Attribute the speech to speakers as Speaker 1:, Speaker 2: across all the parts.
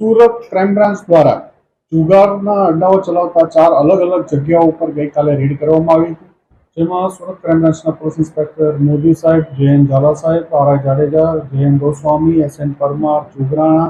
Speaker 1: Surat crime branch દ્વારા જુગારના અડ્ડાઓ ચલાવતા ચાર અલગ અલગ જગ્યાઓ ઉપર ગઈકાલે રેડ કરવામાં આવી હતી. જેમાં સુરત ક્રાઇમ બ્રાન્ચના પોલીસ ઇન્સ્પેક્ટર મોદી સાહેબ, જયંત ઝાલા સાહેબ, R Jadeja, Jayant Goswami, S N Parmar ચુગરાણા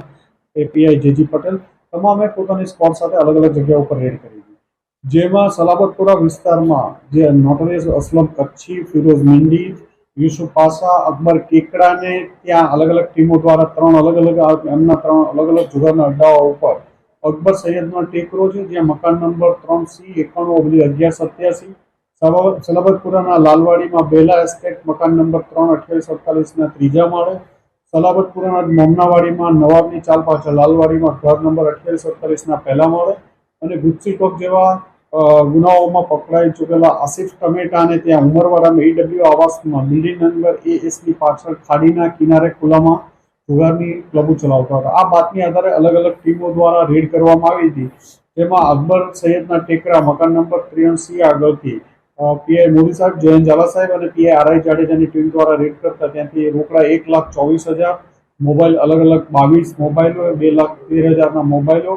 Speaker 1: API JG Patel તમામે પોતાની સ્કોડ સાથે અલગ અલગ જગ્યા ઉપર રેડ કરી હતી. જેમાં સલાબતપુરા વિસ્તારમાં જે નોટરિયસ અસલમ કચ્છી, ફિરોઝ મિંડી યુસુફ પાસા, અકબર કેકડાને ત્યાં અલગ અલગ ટીમો દ્વારા ત્રણ અલગ અલગ એમના ત્રણ અલગ અલગ જુગારના અડ્ડાઓ ઉપર અકબર સૈયદનો ટેકરો છે, જ્યાં મકાન નંબર ત્રણ સી એકાણું ઓગણી અગિયાર સત્યાસી સલાબતપુરાના લાલવાડીમાં બેલા એસ્ટેટ, મકાન નંબર ત્રણ અઠ્યાવીસ અડતાલીસના ત્રીજા માળે, સલાબતપુરાના મોમનાવાડીમાં નવાબની ચાલ પાછળ લાલવાડીમાં ઘર નંબર અઠ્યાવીસ અડતાલીસના પહેલા માળે અને ગુચ્છી ટોક જેવા ગુનાઓમાં પકડાઈ ચૂકેલા આસિફ ટમેટાને ત્યાં ઉમરવાડામાં ઈડબ્લ્યુ આવાસમાં બિલ્ડિંગ નંબર એ એસની પાછળ ખાડીના કિનારે ખુલ્લામાં જુગારની ક્લબો ચલાવતા હતા. આ બાતમી આધારે અલગ અલગ ટીમો દ્વારા રેડ કરવામાં આવી હતી. જેમાં અકબર સૈયદના ટેકરા, મકાન નંબર ત્રિયાસી આગળથી પીઆઈ મોદી સાહેબ, જયંત ઝાલા સાહેબ અને પીઆઈ આરઆઈ જાડેજાની ટીમ દ્વારા રેડ કરતા ત્યાંથી રોકડા એક લાખ ચોવીસ હજાર, મોબાઈલ અલગ અલગ બાવીસ મોબાઈલો, બે લાખ તેર હજારના મોબાઈલો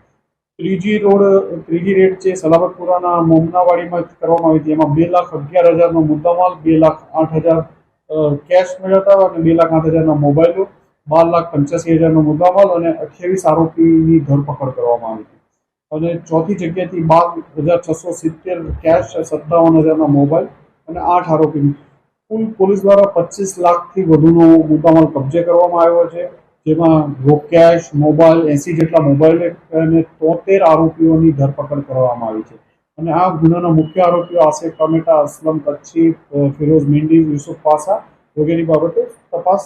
Speaker 1: ત્રીજી રોડ, ત્રીજી રેડ છે સલાબતપુરાના મોમનાવાડીમાં કરવામાં આવી હતી એમાં બે લાખ અગિયાર હજારનો મુદ્દામાલ, બે લાખ આઠ હજાર કેશ મેળવતા અને બે લાખ આઠ હજારના મોબાઈલો, બાર લાખ પંચ્યાસી હજારનો મુદ્દામાલ અને અઠ્યાવીસ આરોપીની ધરપકડ કરવામાં આવી હતી. અને ચોથી જગ્યાથી બાર હજાર છસો સિત્તેર કેશ સત્તાવન હજારના મોબાઈલ અને આઠ આરોપીની. કુલ પોલીસ દ્વારા પચીસ લાખથી વધુનો મુદ્દામાલ કબજે કરવામાં આવ્યો છે. જેમાં રોકેશ, મોબાઈલ, એસી જેટલા મોબાઈલ અને તોતેર આરોપીઓની ધરપકડ કરવામાં આવી છે. અને આ ગુનાના મુખ્ય આરોપીઓ આસિફ ટમેટા અસલમ, કચ્છી, ફિરોઝ મેન્ડી યુસુફ પાસા વગેરે બાબતે તપાસ